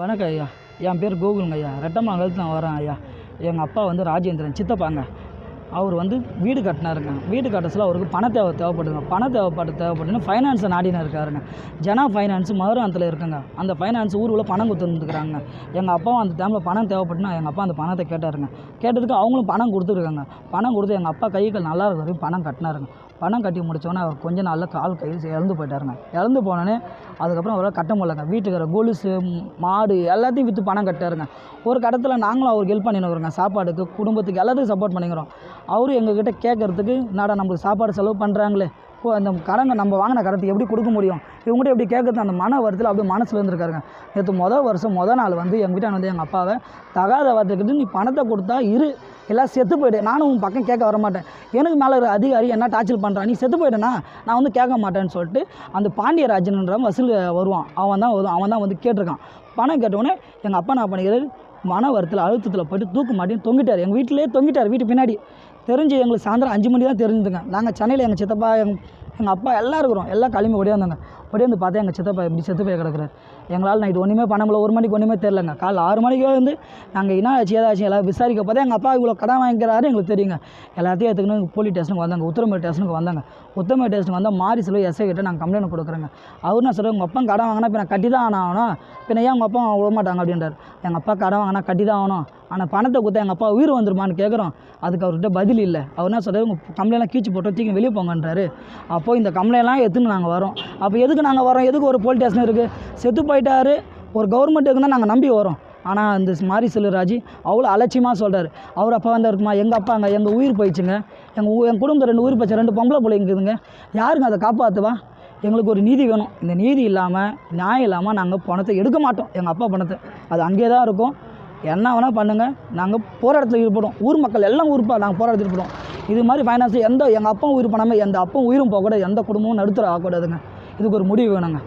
வணக்கம் ஐயா. என் பேர் கோகுலுங்க ஐயா. ரெட்டமங்கலத்தில் நான் வரேன் ஐயா. எங்கள் அப்பா வந்து ராஜேந்திரன் சித்தப்பாங்க. அவர் வந்து வீடு கட்டினாருங்க. வீடு கட்டச்சில் அவருக்கு பண தேவை தேவைப்படுதுங்க. பண தேவைப்பட்டு தேவைப்பட்டுன்னு ஃபைனான்ஸை நாடினா இருக்காருங்க. ஜனா ஃபைனான்ஸ் மதுராந்தத்தில் இருக்குங்க. அந்த ஃபைனான்ஸ் ஊருக்குள்ள பணம் கொடுத்துருந்துருக்காங்க எங்கள் அப்பாவும் அந்த டைமில் பணம் தேவைப்பட்டுனா எங்கள் அப்பா அந்த பணத்தை கேட்டாருங்க. கேட்டதுக்கு அவங்களும் பணம் கொடுத்துருக்காங்க. பணம் கொடுத்து எங்கள் அப்பா கைகள் நல்லா இருக்கிற வரைக்கும் பணம் கட்டினாருங்க. பணம் கட்டி முடித்தோன்னே அவர் கொஞ்ச நாளில் கால் கையில் இறந்து போயிட்டாருங்க. இறந்து போனோன்னே அதுக்கப்புறம் அவரால் கட்ட முடியலங்க. வீட்டுக்கார கொலுசு மாடு எல்லாத்தையும் விற்று பணம் கட்டாருங்க ஒரு கட்டத்தில் நாங்களும் அவருக்கு ஹெல்ப் பண்ணினுக்கிறோங்க சாப்பாடுக்கு குடும்பத்துக்கு எல்லாத்துக்கும் சப்போர்ட் பண்ணிக்கிறோம். அவரும் எங்ககிட்ட கேட்கறதுக்கு என்னடா நம்மளுக்கு சாப்பாடு செலவு பண்ணுறாங்களே அந்த கடனை நம்ம வாங்கின கடத்தை எப்படி கொடுக்க முடியும்? இவங்ககிட்ட எப்படி கேட்கறது? அந்த மன வருத்தத்தில் அப்படியே மனசில் இருந்திருக்காருங்க. நேற்று மொதல் வருஷம் மொதல் நாள் வந்து எங்கள் வீட்டை வந்து எங்கள் அப்பாவை தகாத வார்த்தைக்கு நீ பணத்தை கொடுத்தா இரு எல்லாம் செத்து போயிடு. நானும் உன் பக்கம் கேட்க வர மாட்டேன் எனக்கு மேலே ஒரு அதிகாரி என்ன டார்ச்சர் பண்ணுறான் நீ செத்து போயிட்டேனா நான் வந்து கேட்க மாட்டேன்னு சொல்லிட்டு அந்த பாண்டியராஜன்ன்றவன் வசூல் வருவான். அவன் தான் வருவான் அவன் தான் வந்து கேட்டிருக்கான். பணம் கேட்டவுடனே எங்கள் அப்பா நான் பண்ணிக்கிறாரு? மன வருத்தத்தில் அழுத்தத்தில் போயிட்டு தூக்கு மாட்டின்னு தொங்கிட்டார். எங்கள் வீட்டிலே தொங்கிட்டார் வீட்டு பின்னாடி. தெரிஞ்சு எங்களுக்கு சாயந்தரம் அஞ்சு மணி தான் தெரிஞ்சுதுங்க. நாங்கள் சென்னையில் எங்கள் சித்தப்பா எங்கள் எங்கள் அப்பா எல்லாம் இருக்கிறோம். எல்லாம் கிளம்பி ஓடியாந்தாங்க ஓடியாந்து பார்த்தா எங்கள் சித்தப்பா இப்படி செத்து போய் கிடக்குறாரு. எங்களால் நைட்டு ஒன்றுமே பண்ண முடியல. ஒரு மணிக்கு ஒன்றுமே தெரிலங்க காலைல ஆறு மணிக்கே வந்து நாங்கள் என்ன ஆச்சு ஏதாச்சும் எல்லாம் விசாரிக்க பார்த்தா எங்கள் அப்பா இவ்வளோ கடன் வாங்கிக்கிறாரு எங்களுக்கு தெரியுங்க. எல்லாத்தையும் எடுத்துக்கணும் போலீஸ் ஸ்டேஷனுக்கு வந்தாங்க. உத்தரமேடு ஸ்டேஷனுக்கு வந்தாங்க. உத்தரமேடு ஸ்டேஷனுக்கு வந்தால் மாறி சொல்லி எஸ்ஐ கிட்ட நாங்கள் கம்ப்ளைண்ட் கொடுக்குறேங்க. அவர் நான் சொல்கிறேன் உங்கள் அப்பா கடன் வாங்கினா இப்போ நான் கட்டி தான் ஆனால் ஆகணும். பின்ன ஏன் உங்கள் அப்பா விட மாட்டாங்க அப்படின்றார். எங்கள் அப்பா கடன் வாங்கினா கட்டி தான் ஆகணும். ஆனால் பணத்தை கொடுத்தா எங்கள் அப்பா உயிர் வந்துருமான்னு கேட்குறோம் அதுக்கு அவர்கிட்ட பதில் இல்லை. அவர் என்ன சொல்கிறார் உங்கள் கம்ப்ளைண்ட்லாம் கீச்சு போட்டு தூக்கி வெளியே போங்கன்றாரு. அப்போது இந்த கம்பளைலாம் எடுத்துன்னு நாங்கள் வரோம். அப்போ எதுக்கு நாங்கள் வரோம்? எதுக்கு ஒரு போலீஸ் ஸ்டேஷன் இருக்குது செத்து போயிட்டாரு. ஒரு கவர்மெண்ட் இருக்குன்னா நாங்கள் நம்பி வரோம். ஆனால் இந்த மாரி செல்வராஜ் அவ்வளோ அலட்சியமாக சொல்கிறார் அவர் அப்பா வந்து இருக்குமா? எங்கள் அப்பாங்க எங்கள் உயிர் போயிடுச்சுங்க. எங்கள் என் எங்கள் குடும்பத்தில் ரெண்டு உயிர் போச்சு. ரெண்டு பொம்பளை பிள்ளைங்க இருக்குதுங்க. யாருங்க அதை காப்பாற்றுவா எங்களுக்கு ஒரு நீதி வேணும். இந்த நீதி இல்லாமல் நியாயம் இல்லாமல் நாங்கள் பணத்தை எடுக்க மாட்டோம். எங்கள் அப்பா பணத்தை. அது அங்கேயே தான் இருக்கும். என்ன வேணால் பண்ணுங்கள் நாங்கள் போராட்டத்தில் ஈடுபடும் ஊர் மக்கள் எல்லாம் ஊருப்பா நாங்கள் போராட்டத்தில் ஈடுபடுவோம். இது மாதிரி ஃபைனான்ஸ் எந்த எங்கள் அப்பாவும் உயிர் பண்ணாமல் எந்த அப்பா உயிரும் போகக்கூடாது. எந்த குடும்பமும் நடுத்தர ஆகக்கூடாதுங்க. இதுக்கு ஒரு முடிவு வேணுங்க.